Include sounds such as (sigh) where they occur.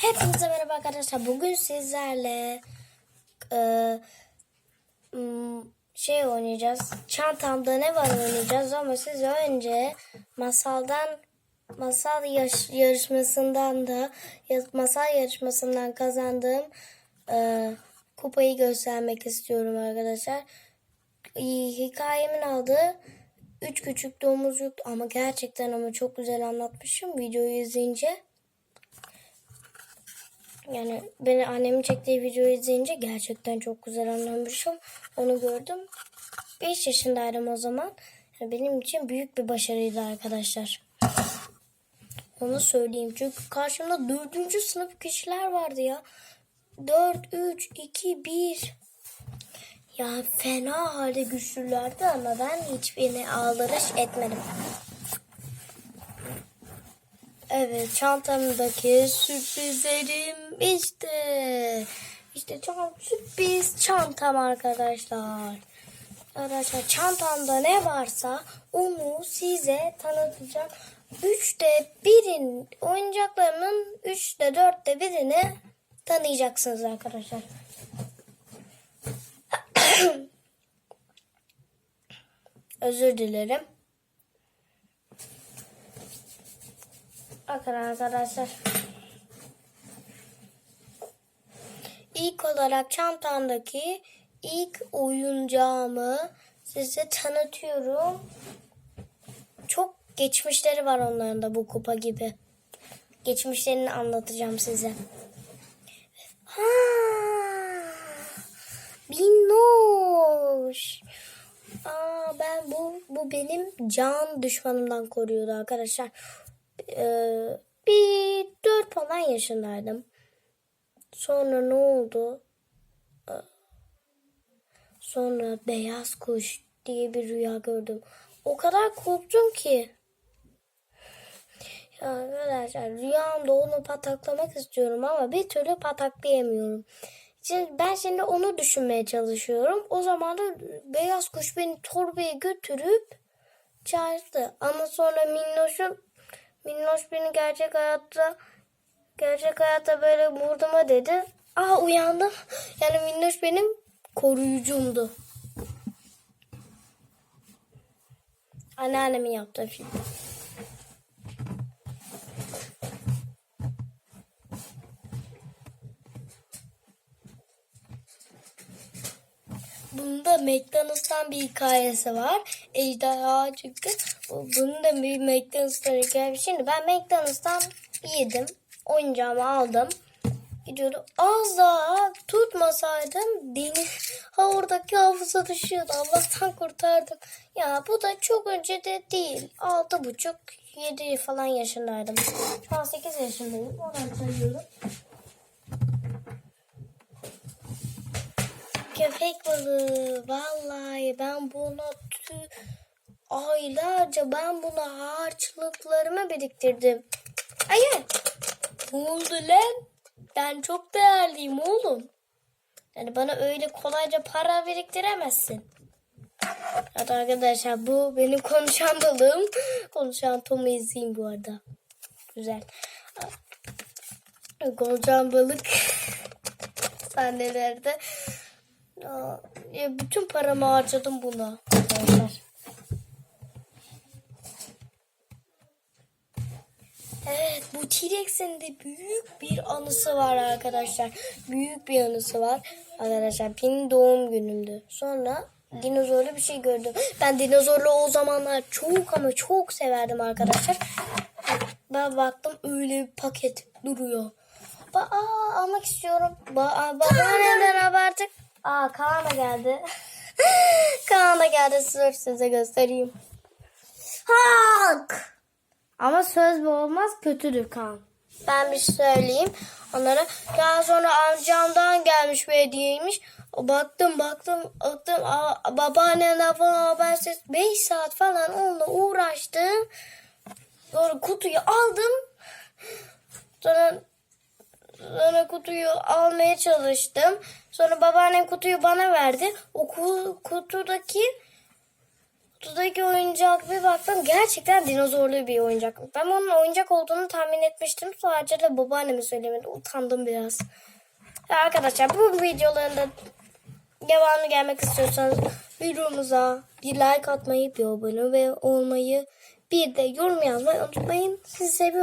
Hepinize merhaba arkadaşlar. Bugün sizlerle e, şey oynayacağız. Çantamda ne var oynayacağız ama siz önce masaldan masal yaş- yarışmasından da masal yarışmasından kazandığım e, kupayı göstermek istiyorum arkadaşlar. İyi, Hikayemin aldığı üç küçük domuzcuk ama gerçekten ama çok güzel anlatmışım videoyu izleyince. Yani beni annemin çektiği videoyu izleyince gerçekten çok güzel anlamışım. Onu gördüm. 5 yaşındaydım o zaman. Yani benim için büyük bir başarıydı arkadaşlar. Onu söyleyeyim. Çünkü karşımda dördüncü sınıf kişiler vardı ya. 4, 3, 2, 1. Ya fena halde güçlülerdi ama ben hiçbirine aldırış etmedim. Evet çantamdaki sürprizlerim işte. İşte çok sürpriz çantam arkadaşlar. Arkadaşlar çantamda ne varsa onu size tanıtacağım. Üçte birin oyuncaklarımın üçte dörtte birini tanıyacaksınız arkadaşlar. (coughs) Özür dilerim. Bakın arkadaşlar. İlk olarak çantamdaki ilk oyuncağımı size tanıtıyorum. Çok geçmişleri var onların da bu kupa gibi. Geçmişlerini anlatacağım size. Ha, Minnoş. Aa, ben bu bu benim can düşmanımdan koruyordu arkadaşlar. Ee, bir dört falan yaşındaydım. Sonra ne oldu? Ee, Sonra beyaz kuş diye bir rüya gördüm. O kadar korktum ki. Ya arkadaşlar rüyamda onu pataklamak istiyorum ama bir türlü pataklayamıyorum. Şimdi ben şimdi onu düşünmeye çalışıyorum. O zaman da beyaz kuş beni torbaya götürüp çağırdı. Ama sonra Minnoş'um Minnoş beni gerçek hayatta gerçek hayatta böyle vurduma dedi. Aa uyandım. Yani Minnoş benim koruyucumdu. Anneannemin yaptığı film. Bunda McDonald's'tan bir hikayesi var. Ejderha çıktı. Bunun da bir McDonald's'tan hikayesi. Şimdi ben McDonald's'tan yedim. Oyuncağımı aldım. Gidiyordu. Az daha tutmasaydım deniz ha oradaki havuza düşüyordu. Allah'tan kurtardım. Ya bu da çok önce de değil. Altı buçuk, yedi falan yaşındaydım. Şu an sekiz yaşındayım. Oradan sayıyorum. Köpek balığı. Vallahi ben buna tü- aylarca ben buna harçlıklarımı biriktirdim. Hayır. Ne oldu lan? Ben çok değerliyim oğlum. Yani bana öyle kolayca para biriktiremezsin. Evet arkadaşlar bu benim konuşan balığım. Konuşan Tom'u izleyin bu arada. Güzel. Konuşan balık (laughs) sahnelerde. Ya bütün paramı harcadım buna. Arkadaşlar. Evet bu T-Rex'in de büyük bir anısı var arkadaşlar. Büyük bir anısı var. Arkadaşlar benim doğum günümdü. Sonra dinozorlu bir şey gördüm. Ben dinozorlu o zamanlar çok ama çok severdim arkadaşlar. Ben baktım öyle bir paket duruyor. Ba aa, almak istiyorum. Ba aa, babaannemden haberdik. Aa Kaan da geldi. (laughs) Kaan da geldi. Sır size göstereyim. Hak. Ama söz bu olmaz kötüdür kan. Ben bir şey söyleyeyim onlara. Daha sonra amcamdan gelmiş bir hediyeymiş. Baktım baktım baktım Aa, babaannemden falan habersiz 5 saat falan onunla uğraştım. Sonra kutuyu aldım. Sonra sonra kutuyu almaya çalıştım. Sonra babaannem kutuyu bana verdi. O ku- kutudaki Kutudaki oyuncak bir baktım gerçekten dinozorlu bir oyuncak. Ben onun oyuncak olduğunu tahmin etmiştim. Sadece de babaanneme söylemedi. Utandım biraz. Ya arkadaşlar bu videolarında devamlı gelmek istiyorsanız videomuza bir like atmayı, bir abone ve olmayı, bir de yorum yazmayı unutmayın. Sizi seviyorum.